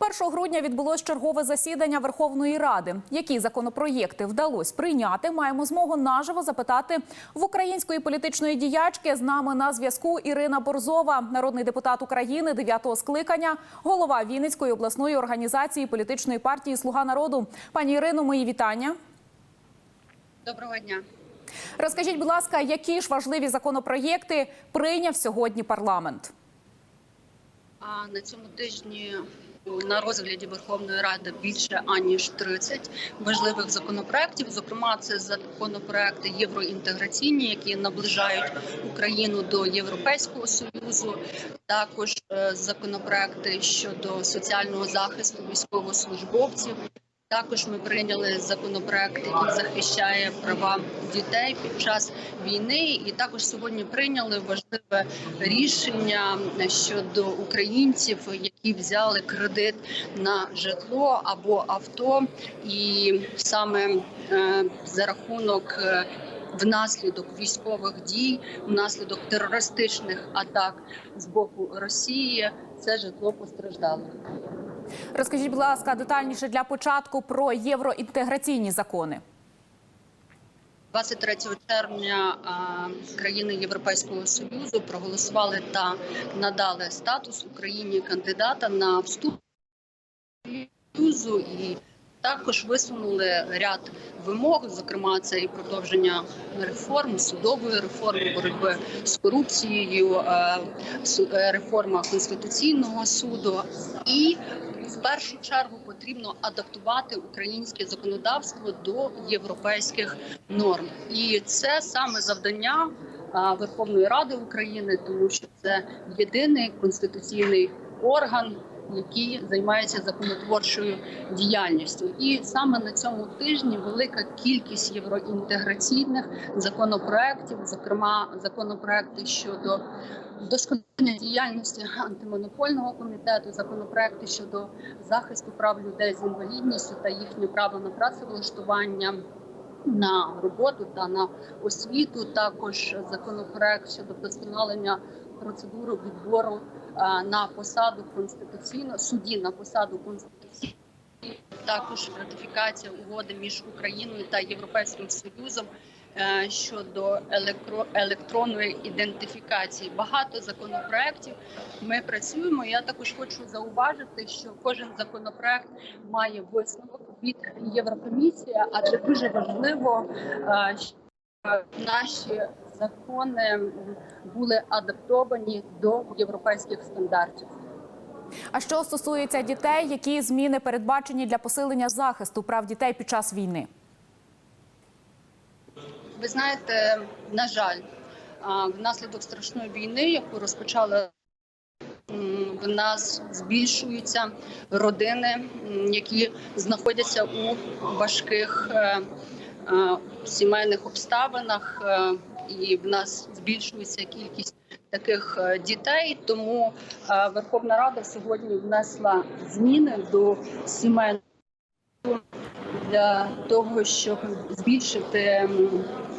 1 грудня відбулось чергове засідання Верховної Ради. Які законопроєкти вдалося прийняти? Маємо змогу наживо запитати в української політичної діячки. З нами на зв'язку Ірина Борзова, народний депутат України 9-го скликання, голова Вінницької обласної організації політичної партії Слуга народу. Пані Ірино, мої вітання. Доброго дня. Розкажіть, будь ласка, які ж важливі законопроєкти прийняв сьогодні парламент? А на цьому тижні на розгляді Верховної Ради більше аніж 30 важливих законопроєктів. Зокрема, це законопроекти євроінтеграційні, які наближають Україну до Європейського союзу. Також е, законопроекти щодо соціального захисту військовослужбовців. Також ми прийняли законопроект, який захищає права дітей під час війни, і також сьогодні прийняли важливе рішення щодо українців, які взяли кредит на житло або авто, і саме е, за рахунок. е, Внаслідок військових дій, внаслідок терористичних атак з боку Росії, це житло постраждало. Розкажіть, будь ласка, детальніше для початку про євроінтеграційні закони. 23 червня країни Європейського союзу проголосували та надали статус Україні кандидата на вступ союзу і також висунули ряд вимог. Зокрема, це і продовження реформ, судової реформи, боротьби з корупцією, е, реформа конституційного суду і першу чергу потрібно адаптувати українське законодавство до європейських норм, і це саме завдання Верховної Ради України, тому що це єдиний конституційний орган. Який займається законотворчою діяльністю, і саме на цьому тижні велика кількість євроінтеграційних законопроєктів, зокрема законопроекти щодо вдосконалення діяльності антимонопольного комітету, законопроекти щодо захисту прав людей з інвалідністю та їхнє право на працевлаштування. На роботу та на освіту також законопроект щодо вдосконалення процедури відбору е, на посаду конституційно судді на посаду конституційного також ратифікація угоди між Україною та Європейським Союзом е, щодо електро, електронної ідентифікації. Багато законопроєктів ми працюємо. Я також хочу зауважити, що кожен законопроект має висновок від Єврокомісії, адже дуже важливо, е, наші закони були адаптовані до європейських стандартів. А що стосується дітей, які зміни передбачені для посилення захисту прав дітей під час війни? Ви знаєте, на жаль, внаслідок страшної війни, яку розпочали в нас збільшуються родини, які знаходяться у важких е, е, сімейних обставинах, е, і в нас збільшується кількість таких е, дітей. Тому Верховна Рада сьогодні внесла зміни до сімейного для того, щоб збільшити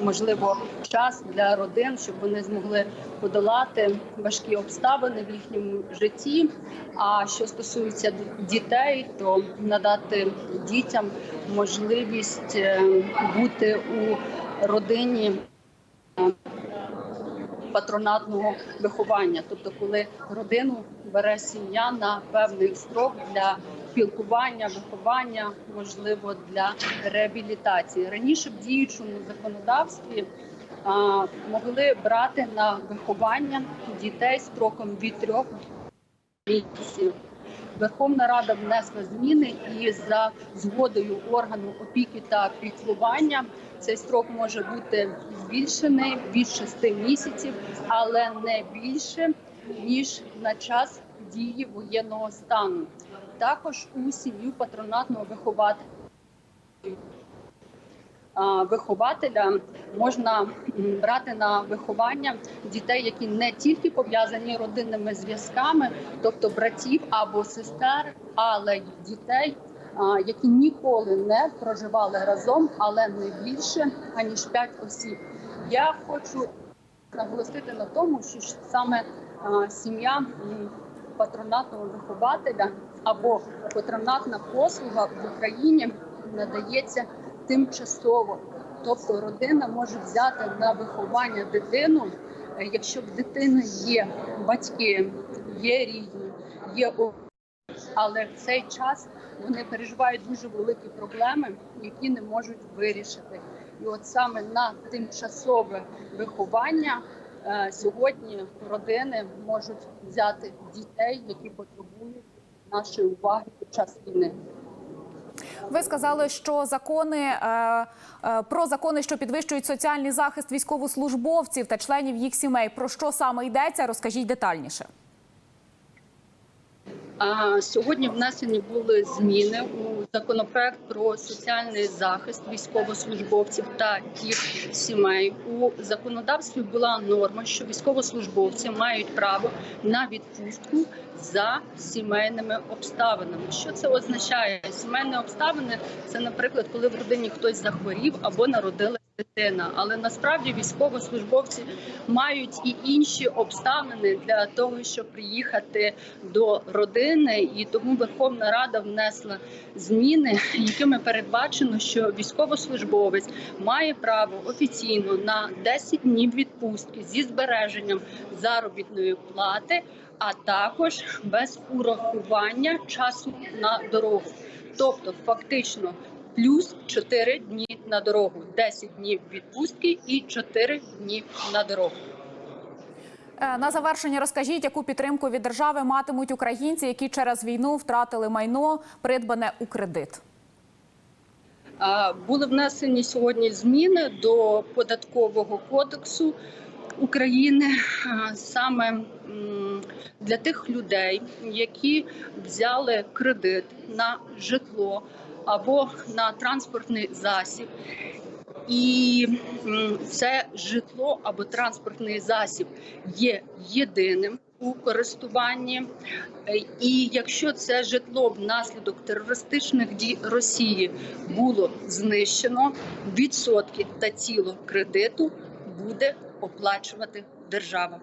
можливо час для родин, щоб вони змогли подолати важкі обставини в їхньому житті. А що стосується дітей, то надати дітям можливість е, бути у родині е, патронатного виховання, тобто, коли родину бере сім'я на певний строк для спілкування, виховання, можливо, для реабілітації. Раніше в діючому законодавстві могли брати на виховання дітей строком від трьох місяців. Верховна Рада внесла зміни і за згодою органу опіки та піклування цей строк може бути збільшений від 6 місяців, але не більше ніж на час дії воєнного стану. Також у сім'ю патронатного вихователя вихователя можна брати на виховання дітей, які не тільки пов'язані родинними зв'язками, тобто братів або сестер, але й дітей, які ніколи не проживали разом, але не більше аніж 5 осіб. Я хочу наголосити на тому, що саме сім'я патронатного вихователя або патронатна послуга в Україні надається тимчасово. Тобто родина може взяти на виховання дитину, е, якщо в дитини є батьки, є рідні, є але в цей час вони переживають дуже великі проблеми, які не можуть вирішити. І от саме на тимчасове виховання е, сьогодні родини можуть взяти дітей, які потребують нашої уваги під час війни. Ви сказали, що закони е, е, про закони, що підвищують соціальний захист військовослужбовців та членів їх сімей. Про що саме йдеться? Розкажіть детальніше. А сьогодні внесені були зміни у законопроект про соціальний захист військовослужбовців та їх сімей. У законодавстві була норма, що військовослужбовці мають право на відпустку за сімейними обставинами. Що це означає? Сімейні обставини це, наприклад, коли в родині хтось захворів або народилась дитина. Але насправді військовослужбовці мають і інші обставини для того, щоб приїхати до родини, і тому Верховна Рада внесла зміни, якими передбачено, що військовослужбовець має право офіційно на 10 днів відпустки зі збереженням заробітної плати, а також без урахування часу на дорогу. Тобто, фактично. Плюс 4 дні на дорогу, 10 днів відпустки і 4 дні на дорогу. Е, На завершення розкажіть, яку підтримку від держави матимуть українці, які через війну втратили майно, придбане у кредит. Були внесені сьогодні зміни до податкового кодексу України саме для тих людей, які взяли кредит на житло або на транспортний засіб. І це житло або транспортний засіб є єдиним у користуванні. Е, І якщо це житло внаслідок терористичних дій Росії було знищено, відсотки та ціло кредиту буде оплачувати держава.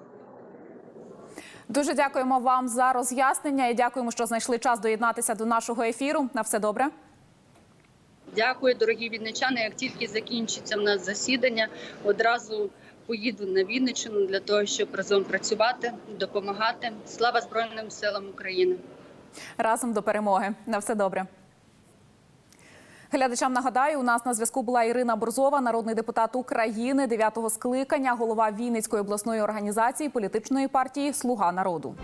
Дуже дякуємо вам за роз'яснення і дякуємо, що знайшли час доєднатися до нашого ефіру. На все добре. Дякую, дорогі вінничани. Як тільки закінчиться в нас засідання, одразу поїду на Вінниччину для того, щоб разом працювати, допомагати. Слава Збройним силам України! Разом до перемоги. На все добре. Глядачам нагадаю, у нас на зв'язку була Ірина Борзова, народний депутат України, 9-го скликання, голова Вінницької обласної організації політичної партії Слуга народу.